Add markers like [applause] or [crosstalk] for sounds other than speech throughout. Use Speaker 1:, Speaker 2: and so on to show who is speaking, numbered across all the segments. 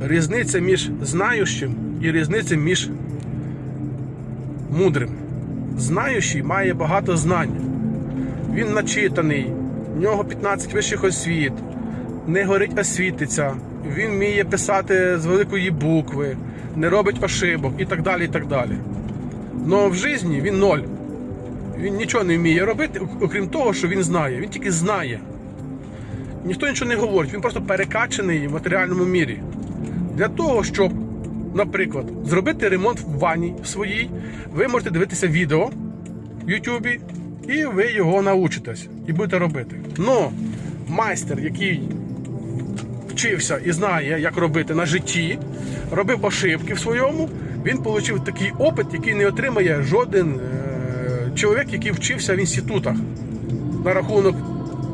Speaker 1: різниця між знаючим і різниця між мудрим. Знаючий має багато знань. Він начитаний, в нього 15 вищих освіт, не горить, а світиться. Він вміє писати з великої букви, не робить ошибок і так далі. і так далі. Но в житті він ноль. Він нічого не вміє робити, окрім того, що він знає. Він тільки знає. Ніхто нічого не говорить, він просто перекачаний в матеріальному мірі. Для того, щоб, наприклад, зробити ремонт в ванні своїй, ви можете дивитися відео в Ютубі, і ви його научитесь і будете робити. Но майстер, який вчився і знає, як робити на житті, робив ошибки в своєму, він отримав такий опит, який не отримає жоден е, чоловік, який вчився в інститутах на рахунок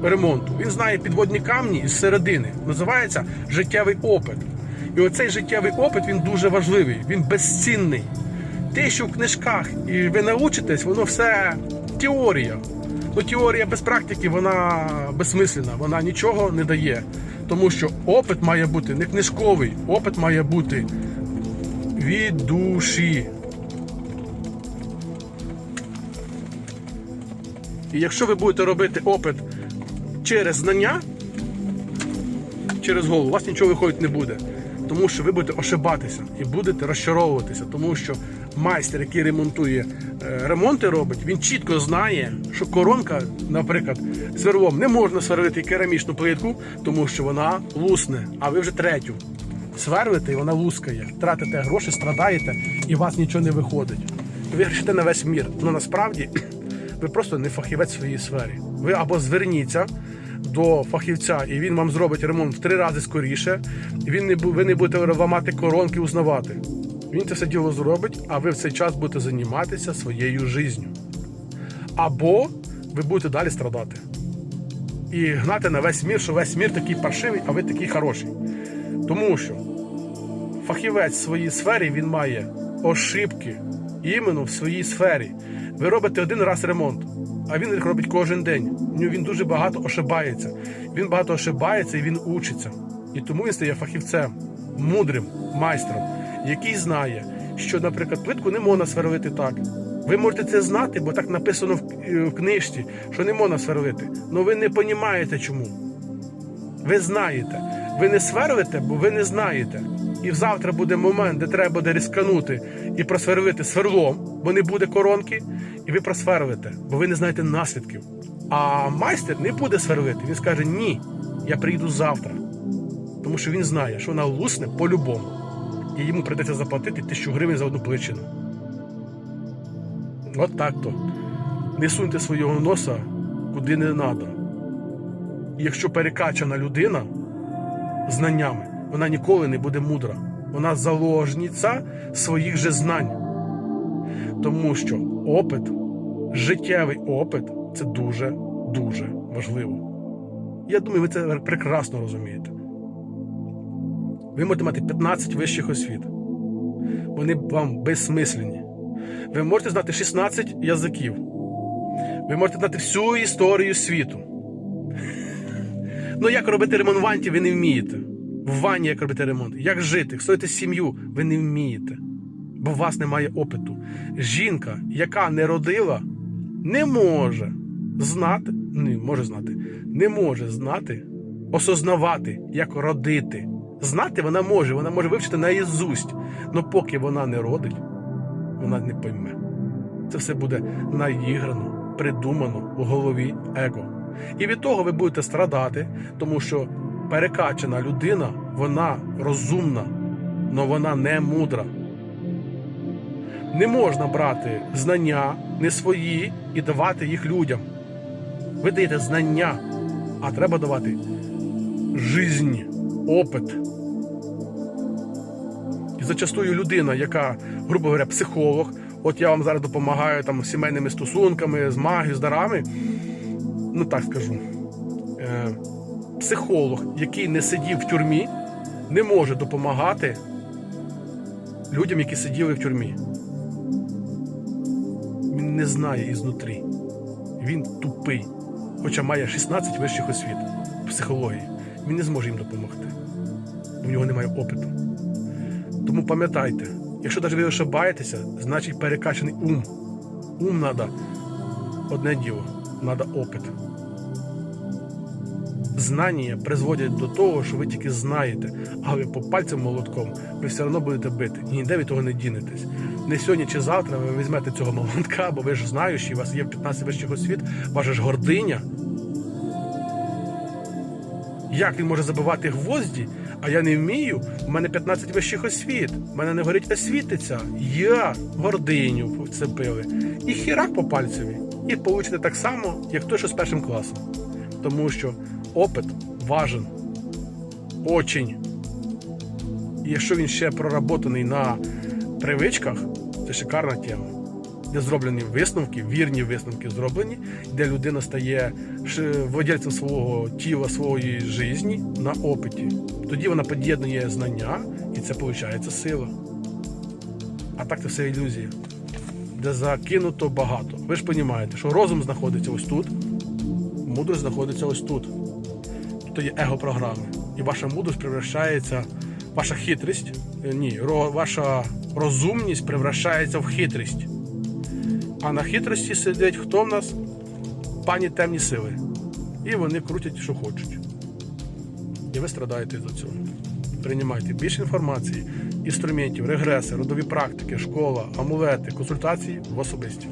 Speaker 1: ремонту. Він знає підводні камні із середини. Називається життєвий опит. І оцей життєвий опит він дуже важливий, він безцінний. Те, що в книжках і ви научитесь, воно все теорія. Ну, теорія без практики, вона безсмисленна, вона нічого не дає. Тому що опит має бути не книжковий, опит має бути від душі. І якщо ви будете робити опит через знання, через голову, у вас нічого виходить не буде. Тому що ви будете ошибатися і будете розчаровуватися, тому що майстер, який ремонтує е, ремонти робить, він чітко знає, що коронка, наприклад, сверлом не можна сверлити керамічну плитку, тому що вона лусне, а ви вже третю. Сверлите, і вона лускає. Тратите гроші, страдаєте, і у вас нічого не виходить. Ви грішите на весь мір. Ну насправді [clears throat] ви просто не фахівець в своїй сфері. Ви або зверніться до фахівця, і він вам зробить ремонт в три рази скоріше. Він не ви не будете ламати коронки, узнавати. Він це все діло зробить, а ви в цей час будете займатися своєю життю. Або ви будете далі страдати. І гнати на весь мір, що весь мір такий паршивий, а ви такий хороший. Тому що фахівець в своїй сфері він має ошибки іменно в своїй сфері. Ви робите один раз ремонт, а він їх робить кожен день. Він дуже багато ошибається. Він багато ошибається і він учиться. І тому він стає фахівцем, мудрим майстром, який знає, що, наприклад, плитку не можна сверлити так. Ви можете це знати, бо так написано в, е, книжці, що не можна сверлити. Але ви не розумієте чому. Ви знаєте. Ви не сверлите, бо ви не знаєте. І завтра буде момент, де треба буде рисканути і просверлити сверлом, бо не буде коронки, і ви просверлите, бо ви не знаєте наслідків. А майстер не буде сверлити. Він скаже: ні, я прийду завтра. Тому що він знає, що вона лусне по-любому. І йому прийдеться заплатити тисячу гривень за одну плечину. От так то. Не суньте свого носа куди не треба. І якщо перекачана людина знаннями, вона ніколи не буде мудра. Вона заложниця своїх же знань. Тому що опит, життєвий опит це дуже, дуже важливо. Я думаю, ви це прекрасно розумієте. Ви можете мати 15 вищих освіт. Вони вам безсмислені. Ви можете знати 16 язиків. Ви можете знати всю історію світу. Ну, як робити ремонт в ванті, ви не вмієте. В ванні як робити ремонт, як жити, строїти сім'ю, ви не вмієте. Бо у вас немає опиту. Жінка, яка не родила, не може знати, не може знати, не може знати, осознавати, як родити. Знати вона може, вона може вивчити наїзусть. але поки вона не родить, вона не пойме. Це все буде наіграно, придумано в голові его. І від того ви будете страдати, тому що перекачана людина, вона розумна, але вона не мудра. Не можна брати знання не свої і давати їх людям. Ви даєте знання, а треба давати жизнь, опит. І зачастую людина, яка, грубо говоря, психолог, от я вам зараз допомагаю там сімейними стосунками, з магією, з дарами, ну так скажу, е, психолог, який не сидів в тюрмі, не може допомагати людям, які сиділи в тюрмі. Не знає ізнутрі. Він тупий, хоча має 16 вищих освіт психології. Він не зможе їм допомогти. у нього немає опиту. Тому пам'ятайте, якщо навіть ви ошибаєтеся, значить перекачаний ум. Ум треба одне діло, треба опит. Знання призводять до того, що ви тільки знаєте, але по пальцям молотком ви все одно будете бити. І ніде від того не дінетесь. Не сьогодні чи завтра ви візьмете цього молотка, бо ви ж знаючи, у вас є 15 вищих освіт, ваша ж гординя. Як він може забивати гвозді, а я не вмію? У мене 15 вищих освіт. У мене не горить освітиця. Я гординю вцепили. І хірак по пальцеві. І получите так само, як той, що з першим класом. Тому що опит важен. Очень. І якщо він ще проработаний на привичках, це шикарна тема. Де зроблені висновки, вірні висновки зроблені, де людина стає владельцем свого тіла, своєї житті на опиті. Тоді вона під'єднує знання, і це виходить сила. А так це все ілюзія, де закинуто багато. Ви ж розумієте, що розум знаходиться ось тут, мудрость знаходиться ось тут. Тут є его-програми. І ваша мудрість превращається, ваша хитрість, е, ні, ваша розумність превращається в хитрість. А на хитрості сидять хто в нас? Пані темні сили. І вони крутять, що хочуть. І ви страдаєте за цього. Приймайте більше інформації, інструментів, регреси, родові практики, школа, амулети, консультації в особисті.